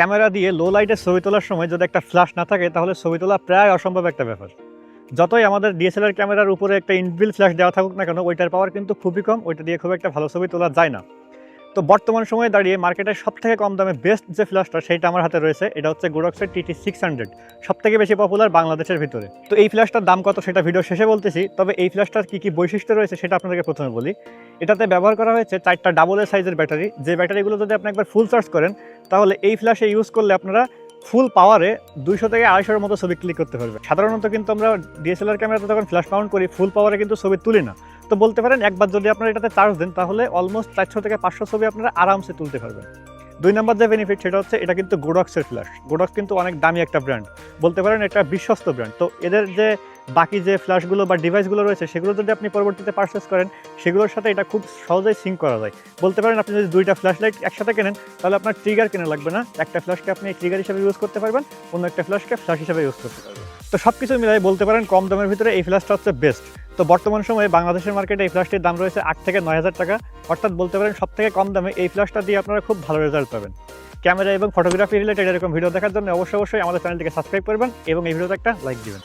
Camera দিয়ে লো লাইটে ছবি তোলার সময় যদি একটা ফ্ল্যাশ না থাকে, তাহলে ছবি তোলা প্রায় অসম্ভব একটা ব্যাপার। যতই আমাদের ডিএসএলআর ক্যামেরার উপরে একটা ইনবিল ফ্ল্যাশ দেওয়া থাকুক না কেন, ওইটার পাওয়ার কিন্তু খুবই কম, ওইটা দিয়ে খুব একটা ভালো ছবি তোলা যায় না। তো বর্তমান সময়ে দাঁড়িয়ে মার্কেটের সব থেকে কম দামে বেস্ট যে ফ্ল্যাশটা সেটা আমার হাতে রয়েছে, এটা হচ্ছে গোডক্সের টিটি সিক্স হান্ড্রেড সব থেকে বেশি পপুলার বাংলাদেশের ভিতরে। তো এই ফ্ল্যাশটার দাম কত সেটা ভিডিও শেষে বলতেছি, তবে এই ফ্ল্যাশটার কী কী বৈশিষ্ট্য রয়েছে সেটা আপনাদেরকে প্রথমে বলি। এটাতে ব্যবহার করা হয়েছে চারটা ডাবল এ সাইজের ব্যাটারি যে ব্যাটারিগুলো যদি আপনি একবার ফুল চার্জ করেন তাহলে এই ফ্ল্যাশে ইউজ করলে আপনারা ফুল পাওয়ারে দুইশো থেকে আড়াইশোর মতো ছবি ক্লিক করতে পারবে সাধারণত কিন্তু আমরা ডিএসএলআর ক্যামেরাতে যখন ফ্ল্যাশ মাউন্ট করি ফুল পাওয়ারে কিন্তু ছবি তুলি না। তো বলতে পারেন, একবার যদি আপনারা এটাতে চার্জ দেন, তাহলে অলমোস্ট চারশো থেকে পাঁচশো ছবি আপনারা আরামসে তুলতে পারবেন। দুই নম্বর যে বেনিফিট সেটা হচ্ছে এটা কিন্তু গোডক্সের ফ্ল্যাশ গোডক্স কিন্তু অনেক দামি একটা ব্র্যান্ড বলতে পারেন এটা বিশ্বস্ত ব্র্যান্ড তো এদের যে বাকি যে ফ্ল্যাশগুলো বা ডিভাইসগুলো রয়েছে, সেগুলো যদি আপনি পরবর্তীতে পারচেস করেন, সেগুলোর সাথে এটা খুব সহজেই সিঙ্ক করা যায়। বলতে পারেন আপনি যদি দুইটা ফ্ল্যাশ লাইট একসাথে কেনেন, তাহলে আপনার ট্রিগার কেনা লাগবে না। একটা ফ্ল্যাশকে আপনি ট্রিগার হিসেবে ইউজ করতে পারবেন, অন্য একটা ফ্ল্যাশকে ফ্ল্যাশ হিসেবে ইউজ করতে পারবেন। তো সব কিছু মিলাই বলতে পারেন কম দামের ভিতরে এই ফ্ল্যাশটা হচ্ছে বেস্ট তো বর্তমান সময়ে বাংলাদেশের মার্কেটে এই ফ্ল্যাশটির দাম রয়েছে আট থেকে নয় হাজার টাকা। অর্থাৎ বলতে পারেন সব থেকে কম দামে এই ফ্ল্যাশটা দিয়ে আপনারা খুব ভালো রেজাল্ট পাবেন। ক্যামেরা এবং ফটোগ্রাফি রিলেটেড এরকম ভিডিও দেখার জন্য অবশ্যই অবশ্যই আমাদের চ্যানেলটিকে সাবস্ক্রাইব করবেন এবং এই ভিডিওতে একটা লাইক দিবেন।